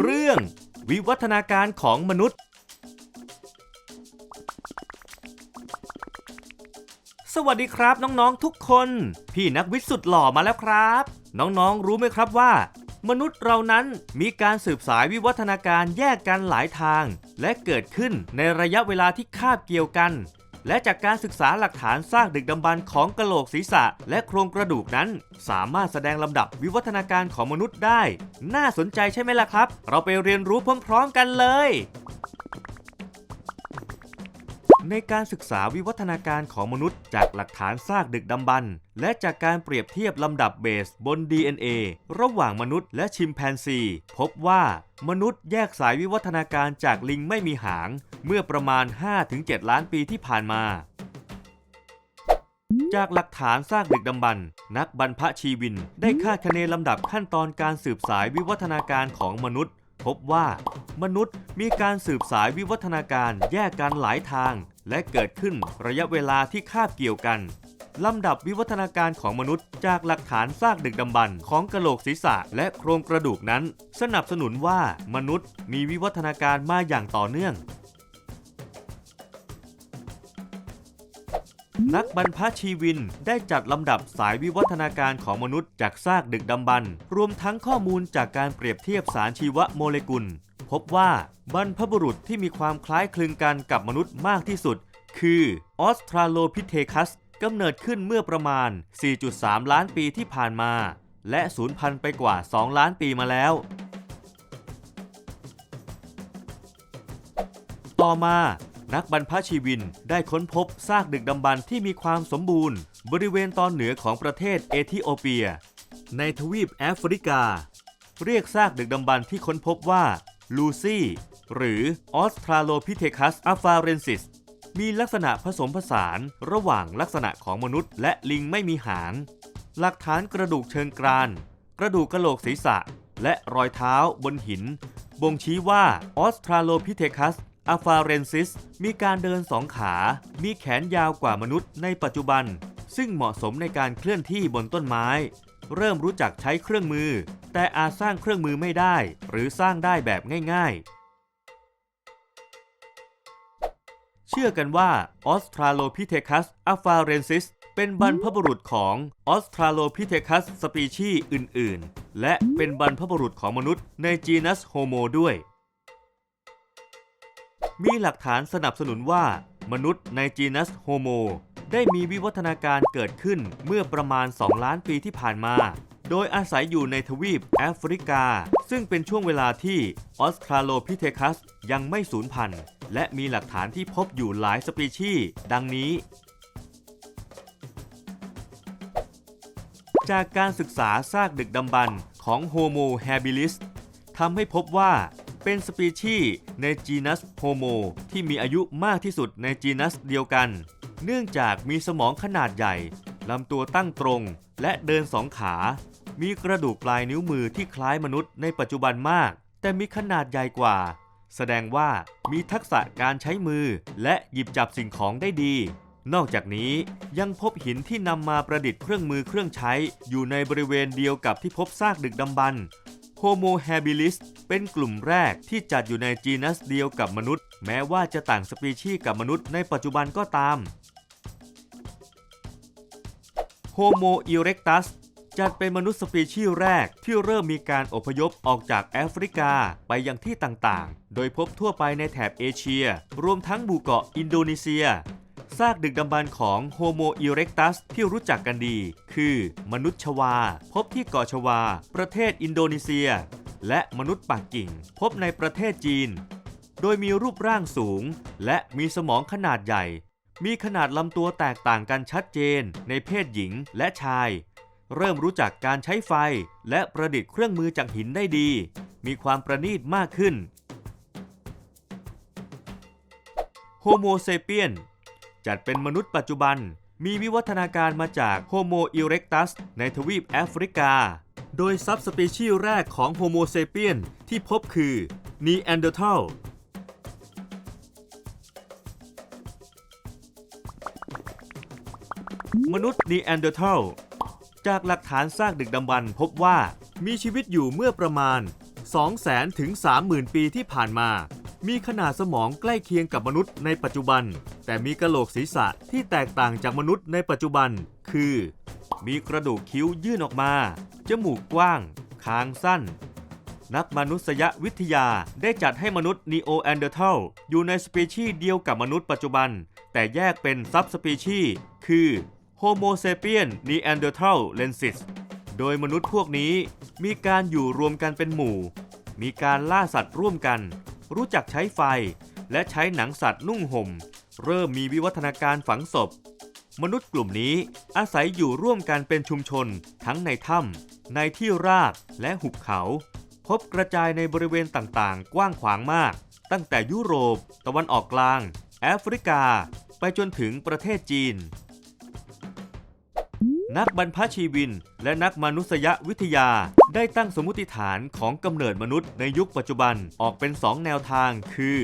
เรื่องวิวัฒนาการของมนุษย์ สวัสดีครับน้องๆทุกคน พี่นักวิทย์สุดหล่อมาแล้วครับ น้องๆรู้ไหมครับว่า มนุษย์เรานั้นมีการสืบสายวิวัฒนาการแยกกันหลายทาง และเกิดขึ้นในระยะเวลาที่คาบเกี่ยวกัน และจากการศึกษาหลักฐานซากดึกดำบรรพ์ของกะโหลกศีรษะ และโครงกระดูกนั้น สามารถแสดงลำดับวิวัฒนาการของมนุษย์ได้ น่าสนใจใช่ไหมล่ะครับ เราไปเรียนรู้พร้อม ๆ กันเลย ในการศึกษาวิวัฒนาการของมนุษย์ จากหลักฐานซากดึกดำบรรพ์และจากการเปรียบเทียบลำดับเบสบน DNA ระหว่างมนุษย์และชิมแปนซี พบว่ามนุษย์แยกสายวิวัฒนาการจากลิงไม่มีหาง เมื่อประมาณ 5-7 ล้านปีที่ผ่านมาจากหลักฐานซากดึกดำบรรพ์นักบรรพชีวิน ได้คาดคะเนลำดับขั้นตอนการสืบสายวิวัฒนาการของมนุษย์ พบว่ามนุษย์มีการสืบสายวิวัฒนาการแยกกันหลายทาง และเกิดขึ้นระยะเวลาที่คาบเกี่ยวกันลำดับวิวัฒนาการของมนุษย์ จากหลักฐานซากดึกดำบรรพ์ของกะโหลกศีรษะและโครงกระดูกนั้น สนับสนุนว่ามนุษย์มีวิวัฒนาการมาอย่างต่อเนื่อง นักบรรพชีวินได้จัดลำดับสายวิวัฒนาการของมนุษย์จากซากดึกดำบรรพ์รวมทั้งข้อมูลจากการเปรียบเทียบสารชีวโมเลกุล พบว่าบรรพบุรุษที่มีความคล้ายคลึงกันกับมนุษย์มากที่สุด คือออสตราโลพิเทคัสกำเนิดขึ้นเมื่อประมาณ 4.3 ล้านปีที่ผ่านมา และสูญพันธุ์ไปกว่า 2 ล้านปีมาแล้ว ต่อมานักบรรพชีวินได้ค้นพบซากดึกดำบรรที่มีความสมบูรณ์ บริเวณตอนเหนือของประเทศเอธิโอเปีย ในทวีปแอฟริกา เรียกซากดึกดำบรรที่ค้นพบว่า ลูซี่ หรือออสตราโลพิเทคัสอาฟาเรนซิสมีลักษณะผสมผสานระหว่างลักษณะของมนุษย์ และลิงไม่มีหาง หลักฐานกระดูกเชิงกราน กระดูกกะโหลกศีรษะ และรอยเท้าบนหิน บ่งชี้ว่าออสตราโลพิเทคัสอาฟาเรนซิสมีการเดินสองขา มีแขนยาวกว่ามนุษย์ในปัจจุบัน ซึ่งเหมาะสมในการเคลื่อนที่บนต้นไม้ เริ่มรู้จักใช้เครื่องมือ แต่อาจสร้างเครื่องมือไม่ได้ หรือสร้างได้แบบง่ายๆ เชื่อกันว่าออสตราโลพิเทคัสอาฟาเรนซิสเป็นบรรพบุรุษของออสตราโลพิเทคัสสปีชีส์อื่น ๆ และเป็นบรรพบุรุษของมนุษย์ในจีนัสโฮโมด้วย มีหลักฐานสนับสนุนว่า มนุษย์ในจีนัสโฮโมได้มีวิวัฒนาการเกิดขึ้นเมื่อประมาณ 2 ล้านปีที่ผ่านมา โดยอาศัยอยู่ในทวีปแอฟริกา ซึ่งเป็นช่วงเวลาที่ออสตราโลพิเทคัสยังไม่สูญพันธุ์ และมีหลักฐานที่พบอยู่หลายสปีชีส์ดังนี้ จากการศึกษาซากดึกดำบรรพ์ของโฮโมแฮบิลิสทำให้พบว่าเป็นสปีชีส์ในจีนัสโฮโมที่มีอายุมากที่สุดในจีนัสเดียวกัน เนื่องจากมีสมองขนาดใหญ่ลำตัวตั้งตรงและเดินสองขา มีกระดูกปลายนิ้วมือที่คล้ายมนุษย์ในปัจจุบันมาก แต่มีขนาดใหญ่กว่า แสดงว่ามีทักษะการใช้มือ และหยิบจับสิ่งของได้ดี นอกจากนี้ยังพบหินที่นำมาประดิษฐ์เครื่องมือเครื่องใช้ อยู่ในบริเวณเดียวกับที่พบซากดึกดำบรรพ์ Homo habilis เป็นกลุ่มแรกที่จัดอยู่ในจีนัสเดียวกับมนุษย์ แม้ว่าจะต่างสปีชีส์กับมนุษย์ในปัจจุบันก็ตาม Homo erectus จัดเป็นมนุษย์สปีชีส์แรกที่เริ่มมีการอพยพออกจากแอฟริกาไปยังที่ต่างๆ โดยพบทั่วไปในแถบเอเชีย รวมทั้งหมู่เกาะอินโดนีเซีย ซากดึกดำบรรพ์ของ Homo erectus ที่รู้จักกันดี คือ มนุษย์ชวา พบที่เกาะชวา ประเทศอินโดนีเซีย และมนุษย์ปักกิ่ง พบในประเทศจีน โดยมีรูปร่างสูง และมีสมองขนาดใหญ่มีขนาดลำตัวแตกต่างกันชัดเจนในเพศหญิงและชาย เริ่มรู้จักการใช้ไฟ และประดิษฐ์เครื่องมือจากหินได้ดี มีความประณีตมากขึ้นโฮโมเซเปียนจัดเป็นมนุษย์ปัจจุบัน มีวิวัฒนาการมาจากโฮโมอิเร็กตัสในทวีปแอฟริกา โดยซับสปีชีส์แรกของโฮโมเซเปียนที่พบคือนีแอนเดอร์ทัลมนุษย์นีแอนเดอร์ทัล จากหลักฐานซากดึกดำบรรพ์พบว่ามีชีวิตอยู่เมื่อประมาณ 200,000ถึง30,000 ปีที่ผ่านมา มีขนาดสมองใกล้เคียงกับมนุษย์ในปัจจุบัน แต่มีกะโหลกศีรษะที่แตกต่างจากมนุษย์ในปัจจุบัน คือ มีกระดูกคิ้วยื่นออกมา จมูกกว้าง คางสั้น นักมนุษยวิทยาได้จัดให้มนุษย์นีโอแอนเดอร์ทัลอยู่ในสปีชีส์เดียวกับมนุษย์ปัจจุบัน แต่แยกเป็นซับสปีชีส์คือ Homo sapien neanderthalensis โดยมนุษย์พวกนี้มีการอยู่รวมกันเป็นหมู่ มีการล่าสัตว์ร่วมกัน รู้จักใช้ไฟ และใช้หนังสัตว์นุ่งห่ม เริ่มมีวิวัฒนาการฝังศพ มนุษย์กลุ่มนี้อาศัยอยู่ร่วมกันเป็นชุมชน ทั้งในถ้ำในที่ราบและหุบเขา พบกระจายในบริเวณต่างๆ กว้างขวางมาก ตั้งแต่ยุโรป ตะวันออกกลาง แอฟริกา ไปจนถึงประเทศจีน นักบรรพชีวิน และนักมนุษยวิทยา ได้ตั้งสมมติฐานของกำเนิดมนุษย์ในยุคปัจจุบันออกเป็น 2 แนวทางคือ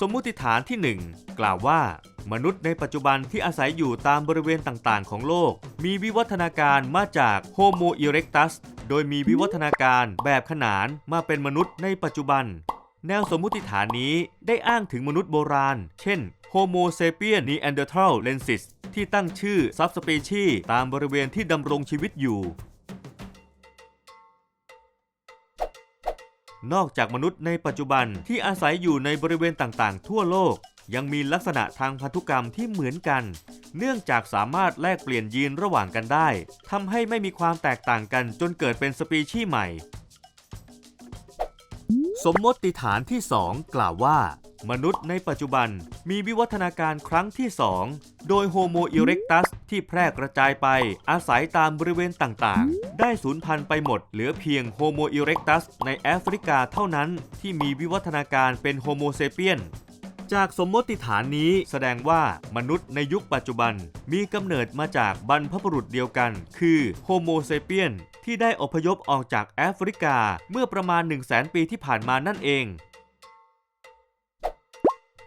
สมมติฐานที่ 1 กล่าวว่ามนุษย์ในปัจจุบันที่อาศัยอยู่ตามบริเวณต่างๆ ของโลก มีวิวัฒนาการมาจาก Homo erectus โดยมีวิวัฒนาการแบบขนานมาเป็นมนุษย์ในปัจจุบัน แนวสมมุติฐานนี้ได้อ้างถึงมนุษย์โบราณ เช่น Homo sapien neanderthalensis ที่ ที่ตั้งชื่อ subspecies ตามบริเวณที่ดำรงชีวิตอยู่ นอกจากมนุษย์ในปัจจุบันที่อาศัยอยู่ในบริเวณต่างๆ ทั่วโลก ยังมีลักษณะทางพันธุกรรมที่เหมือนกัน เนื่องจากสามารถแลกเปลี่ยนยีนระหว่างกันได้ทำให้ไม่มีความแตกต่างกันจนเกิดเป็นสปีชีส์ใหม่ สมมติฐานที่ 2 กล่าวว่า มนุษย์ในปัจจุบันมีวิวัฒนาการครั้งที่ 2 โดยโฮโมอิเร็กตัสที่แพร่กระจายไปอาศัยตามบริเวณต่างๆ ได้สูญพันธุ์ไปหมดเหลือเพียงโฮโมอิเร็กตัสในแอฟริกาเท่านั้นที่มีวิวัฒนาการเป็นโฮโมเซเปียนจากสมมติฐานนี้แสดงว่ามนุษย์ในยุคปัจจุบันมีกำเนิดมาจากบรรพบุรุษเดียวกัน คือโฮโมเซเปียน ที่ได้อพยพออกจากแอฟริกาเมื่อประมาณ 1 0 0 0 0แปีที่ผ่านมานั่นเอง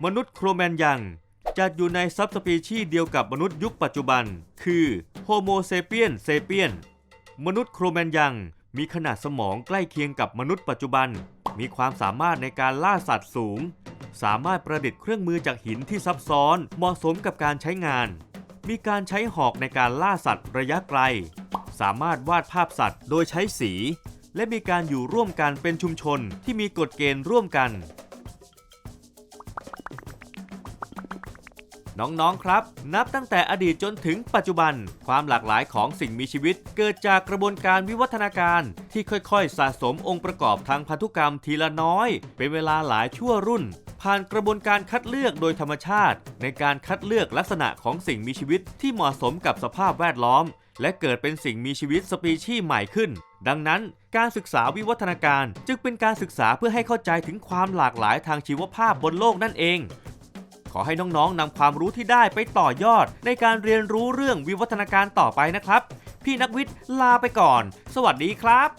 มนุษย์โครแมนยังจัดอยู่ในซับสปีชีส์เดียวกับมนุษย์ยุคปัจจุบัน คือโฮโมเซเปียนเซเปียน มนุษย์โครแมนยังมีขนาดสมองใกล้เคียงกับมนุษย์ปัจจุบัน มีความสามารถในการล่าสัตว์สูง สามารถประดิษฐ์เครื่องมือจากหินที่ซับซ้อน เหมาะสมกับการใช้งาน มีการใช้หอกในการล่าสัตว์ระยะไกล สามารถวาดภาพสัตว์ โดยใช้สี และมีการอยู่ร่วมกันเป็นชุมชนที่มีกฎเกณฑ์ร่วมกัน น้องๆครับ นับตั้งแต่อดีตจนถึงปัจจุบัน ความหลากหลายของสิ่งมีชีวิต เกิดจากกระบวนการวิวัฒนาการที่ค่อยๆ สะสมองค์ประกอบทางพันธุกรรมทีละน้อย เป็นเวลาหลายชั่วรุ่นผ่านกระบวนการคัดเลือกโดยธรรมชาติ ในการคัดเลือกลักษณะของสิ่งมีชีวิตที่เหมาะสมกับสภาพแวดล้อม และเกิดเป็นสิ่งมีชีวิตสปีชีส์ใหม่ขึ้น ดังนั้นการศึกษาวิวัฒนาการจึงเป็นการศึกษาเพื่อให้เข้าใจถึงความหลากหลายทางชีวภาพบนโลกนั่นเอง ขอให้น้องๆนำความรู้ที่ได้ไปต่อยอด ในการเรียนรู้เรื่องวิวัฒนาการต่อไปนะครับ พี่นักวิทย์ลาไปก่อน สวัสดีครับ